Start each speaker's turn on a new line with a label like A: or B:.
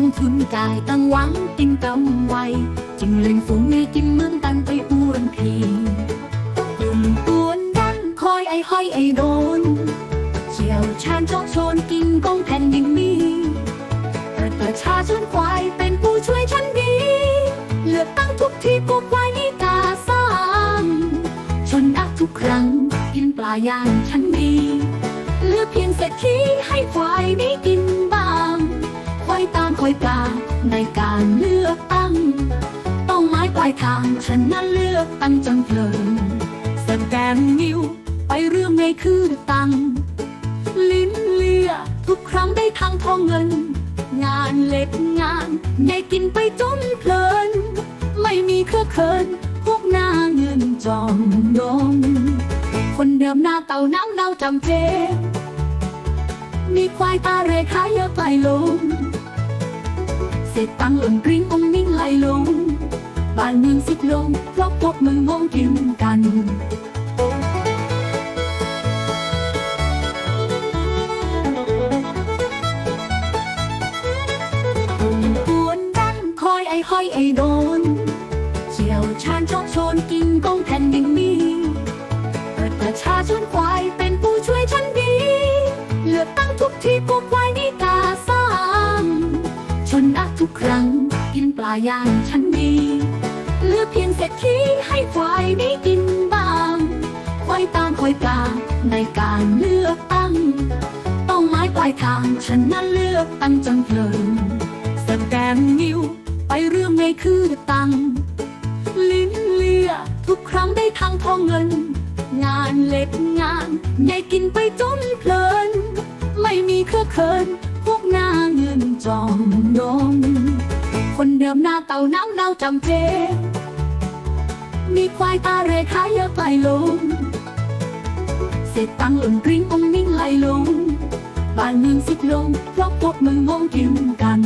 A: ลงทุนกายตั้งหวังกินกำไวจึงเล็งฝูงเมียกินเมือนกันไปอ้วนพีกลุ่มตัวนดันคอยไอ้ห้อยไอ้โดนเชี่ยวชาญโชคโชนกินกองแผ่นดินนี้ประชาชนควายเป็นผู้ช่วยฉันดี เลือกตั้งทุกทีพวกควายนี่ตาสร้างชนอักทุกครั้งกินปลาย่างฉันดี เลือกเพียงเศรษฐีให้ควายได้กิน ยตามควายกาในการเลือกตั้งต้องไม้ปลายทางฉันนั้นเลือกตั้งจังเพลินแสดงนิ้วไปเรื่องในคือตัง ลิ้นเลียทุกครั้งได้ทางทองเงิน งานเล็กงานใหญ่กินไปจนเพลิน ไม่มีเครือเขินพวกหน้าเงินจอมนงคนเดิมหน้าเต่าน้ำเน่าจำเจมีควายตาเรขายเยอะไปลง เศษตังหล่นกริ้งองค์นิ่งไหลลง บ้านเมืองสิบลงเพราะพวกมึงมองกินกันกวนดันคอยไอ้ห้อยไอ้โดนเชี่ยวชาญโชคโชนกินกองแผ่นดินนี้ประชาชนควายเป็นผู้ช่วยฉันดี เลือกตั้งทุกทีพวก กครั้งกินปลาย่างฉันดีเลือกเพียงเศรษฐีให้ควายได้กินบ้างควายตามควายกาในการเลือกตั้งต้องไม้ปลายทางฉันนั้นเลือกตั้งจังเพลินแสดงนิ้วไปเรื่องในคือตังลิ้นเลียทุกครั้งได้ทางทองเงิน งานเล็กงานใหญ่กินไปจนเพลิน ไม่มีเครือเคิน จอมนงคนเดิมหน้าเต่าน้ำเน่าจำเจ มีควายตาเรขายเยอะไปลงเศษตังหล่นกริ้งองค์นิ่งไหลลง บ้านเมืองสิบลงเพราะพวกมึงงงกินกัน